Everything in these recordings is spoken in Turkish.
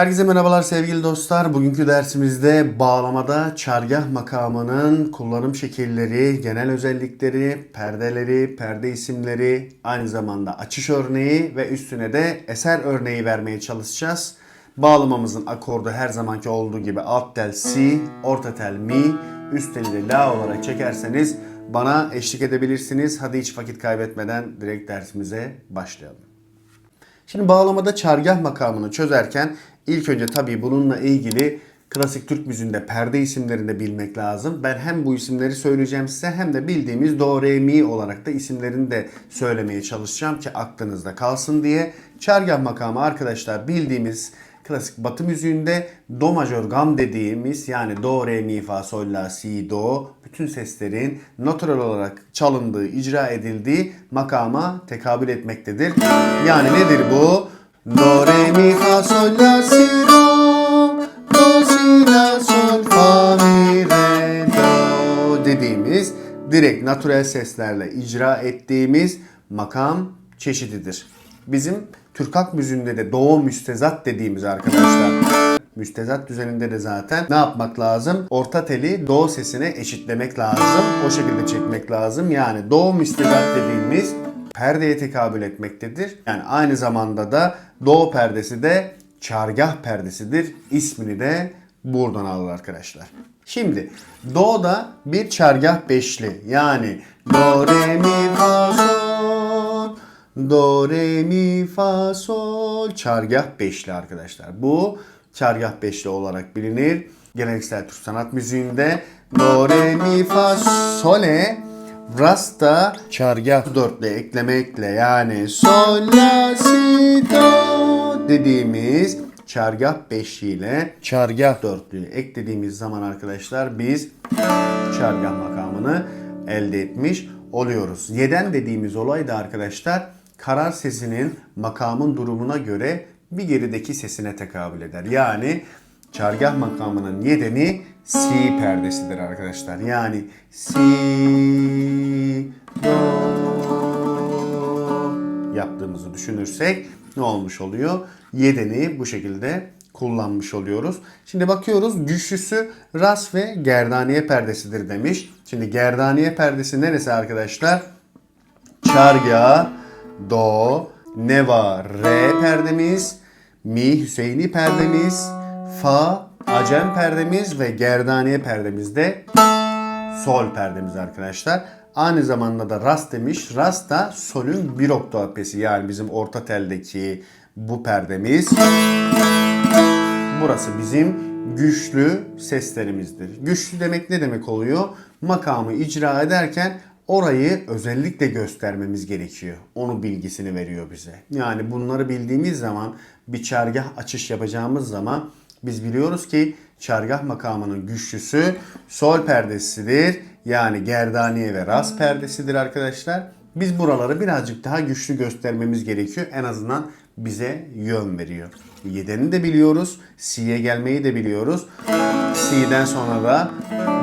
Herkese merhabalar sevgili dostlar. Bugünkü dersimizde bağlamada çargah makamının kullanım şekilleri, genel özellikleri, perdeleri, perde isimleri, aynı zamanda açış örneği ve üstüne de eser örneği vermeye çalışacağız. Bağlamamızın akordu her zamanki olduğu gibi alt tel si, orta tel mi, üst teli de la olarak çekerseniz bana eşlik edebilirsiniz. Hadi hiç vakit kaybetmeden direkt dersimize başlayalım. Şimdi bağlamada çargah makamını çözerken ilk önce tabii bununla ilgili klasik Türk müziğinde perde isimlerini de bilmek lazım. Ben hem bu isimleri söyleyeceğim size hem de bildiğimiz do, re, mi olarak da isimlerini de söylemeye çalışacağım ki aklınızda kalsın diye. Çargah makamı arkadaşlar bildiğimiz klasik batı müziğinde do majör gam dediğimiz yani do, re, mi, fa, sol, la, si, do bütün seslerin natural olarak çalındığı, icra edildiği makama tekabül etmektedir. Yani nedir bu? Do, re, mi, fa, sol, la, si, do Do, si, la, sol, fa, mi, re, do dediğimiz direkt natural seslerle icra ettiğimiz makam çeşididir. Bizim Türk halk müziğinde de doğu müstezat dediğimiz arkadaşlar. Müstezat düzeninde de zaten ne yapmak lazım? Orta teli do sesine eşitlemek lazım. O şekilde çekmek lazım. Yani do müstezat dediğimiz perdeye tekabül etmektedir. Yani aynı zamanda da do perdesi de çargah perdesidir. İsmini de buradan alır arkadaşlar. Şimdi do da bir çargah beşli. Yani do re mi fa do re mi fa sol çargah beşli arkadaşlar. Bu çargah beşli olarak bilinir. Geleneksel Türk sanat müziğinde do re mi fa sole Rasta çargah dörtlü eklemekle yani sol la si do dediğimiz çargah beşliğiyle çargah dörtlüğü eklediğimiz zaman arkadaşlar biz çargah makamını elde etmiş oluyoruz. Yeden dediğimiz olay da arkadaşlar karar sesinin makamın durumuna göre bir gerideki sesine tekabül eder. Yani çargah makamının yedeni si perdesidir arkadaşlar. Yani si do yaptığımızı düşünürsek ne olmuş oluyor? Yedeni bu şekilde kullanmış oluyoruz. Şimdi bakıyoruz güçlüsü ras ve gerdaniye perdesidir demiş. Şimdi gerdaniye perdesi neresi arkadaşlar? Çargah, do, neva, re perdemiz, mi Hüseyini perdemiz, fa acem perdemiz ve gerdaniye perdemiz de sol perdemiz arkadaşlar. Aynı zamanda da rast demiş. Rast da solün bir oktav pesi yani bizim orta teldeki bu perdemiz. Burası bizim güçlü seslerimizdir. Güçlü demek ne demek oluyor? Makamı icra ederken orayı özellikle göstermemiz gerekiyor. Onu bilgisini veriyor bize. Yani bunları bildiğimiz zaman bir çargah açış yapacağımız zaman biz biliyoruz ki çargah makamının güçlüsü sol perdesidir. Yani gerdaniye ve ras perdesidir arkadaşlar. Biz buraları birazcık daha güçlü göstermemiz gerekiyor. En azından bize yön veriyor. Yedeni de biliyoruz. Si'ye gelmeyi de biliyoruz. Si'den sonra da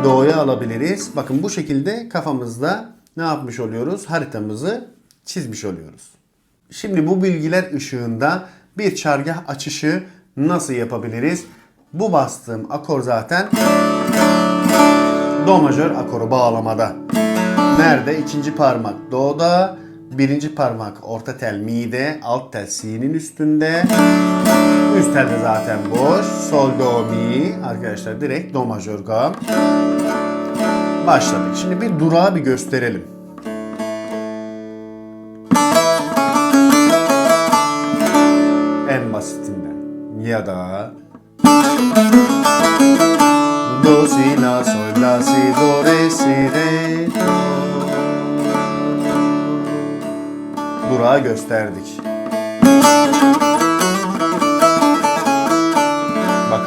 Do'ya alabiliriz. Bakın bu şekilde kafamızda ne yapmış oluyoruz? Haritamızı çizmiş oluyoruz. Şimdi bu bilgiler ışığında bir çargah açışı nasıl yapabiliriz? Bu bastığım akor zaten Do majör akoru bağlamada. Nerede? İkinci parmak Do'da, birinci parmak orta tel mi'de, alt tel si'nin üstünde. Üst tel de zaten boş. Sol, do, mi. Arkadaşlar direkt do majör gam. Başladık. Şimdi bir durağı bir gösterelim. En basitinden. Ya da Do, si, la, sol, la, si, do, re, si, re, do. Durağı gösterdik.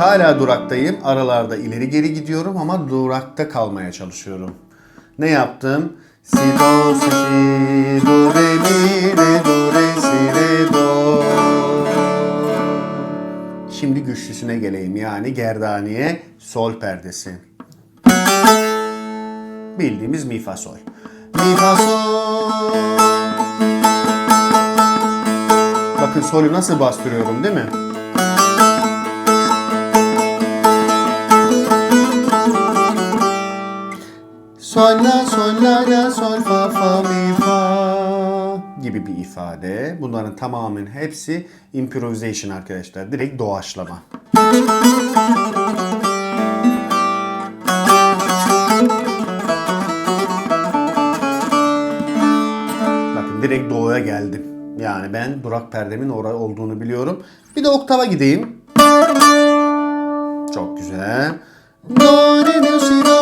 Hala duraktayım. Aralarda ileri geri gidiyorum ama durakta kalmaya çalışıyorum. Ne yaptım? Si do si do re mi re do re si re do. Şimdi güçlüsüne geleyim yani gerdaniye sol perdesi. Bildiğimiz mi fa sol. Mi fa sol. Bakın solü nasıl bastırıyorum değil mi? Sol la sol la la sol fa fa mi fa gibi bir ifade. Bunların tamamının hepsi improvisation arkadaşlar. Direkt doğaçlama. Bakın direkt doğuya geldim. Yani ben durak perdemin orada olduğunu biliyorum. Bir de oktava gideyim. Çok güzel. Do, re, mi, si, do.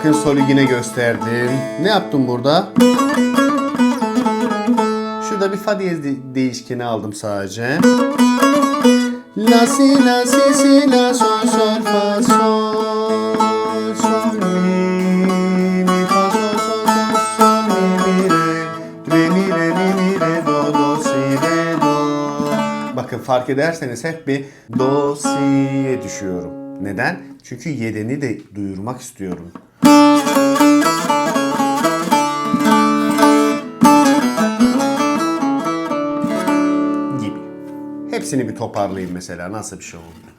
Bakın solü yine gösterdim. Ne yaptım burada? Şurada bir fa diyez de- değişkeni aldım sadece. La si la si si la sol sol fa sol sol mi mi fa sol sol sol sol mi mi re re mi re mi mi re do do si re do. Bakın fark ederseniz hep bir do si'ye düşüyorum. Neden? Çünkü yedeni de duyurmak istiyorum. Hepsini bir toparlayayım mesela nasıl bir şey oldu.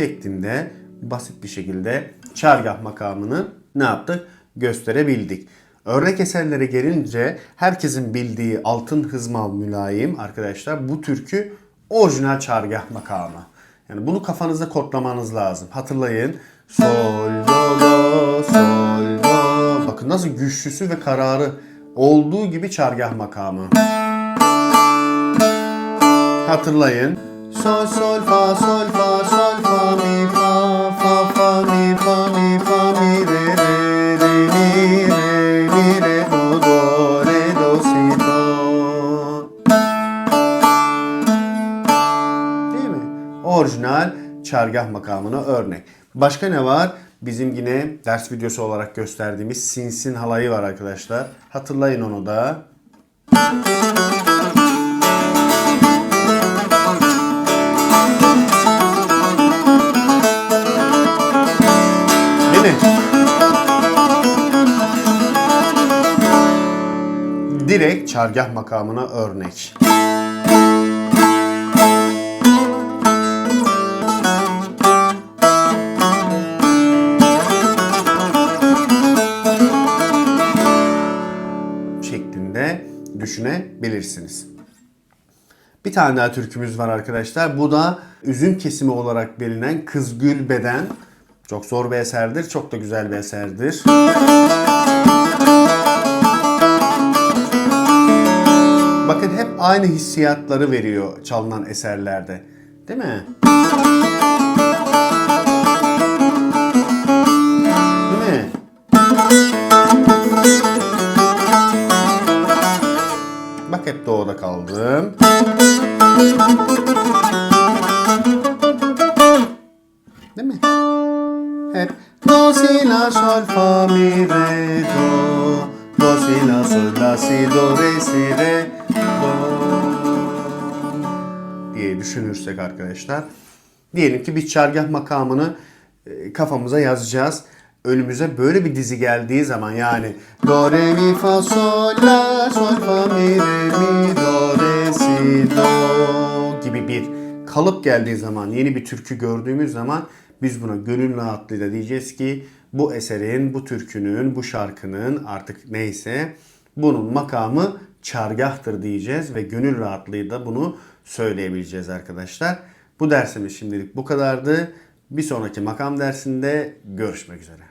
Şeklinde basit bir şekilde çargah makamını ne yaptık? Gösterebildik. Örnek eserlere gelince herkesin bildiği Altın Hızmal Mülayim arkadaşlar bu türkü orijinal çargah makamı. Yani bunu kafanızda kodlamanız lazım. Hatırlayın. Sol, do, do, sol, do. Bakın nasıl güçlüsü ve kararı olduğu gibi çargah makamı. Hatırlayın. Sol sol fa sol fa sol Çargah makamına örnek. Başka ne var? Bizim yine ders videosu olarak gösterdiğimiz sinsin halayı var arkadaşlar. Hatırlayın onu da. Değil mi? Direkt çargah makamına örnek. Düşünebilirsiniz. Bir tane daha türkümüz var arkadaşlar. Bu da üzüm kesimi olarak bilinen Kızgül Beden. Çok zor bir eserdir. Çok da güzel bir eserdir. Bakın hep aynı hissiyatları veriyor çalınan eserlerde. Değil mi? Doğuda kaldım. Değil mi? Hep do si la sol fa mi re do do si la sol la si do re si re do diye düşünürsek arkadaşlar. Diyelim ki bir çargah makamını e, kafamıza yazacağız. Önümüze böyle bir dizi geldiği zaman yani do re mi fa sol la sol fa mi re mi do re si do gibi bir kalıp geldiği zaman yeni bir türkü gördüğümüz zaman biz buna gönül rahatlığıyla diyeceğiz ki bu eserin, bu türkünün, bu şarkının artık neyse bunun makamı çargahtır diyeceğiz ve gönül rahatlığıyla bunu söyleyebileceğiz arkadaşlar. Bu dersimiz şimdilik bu kadardı. Bir sonraki makam dersinde görüşmek üzere.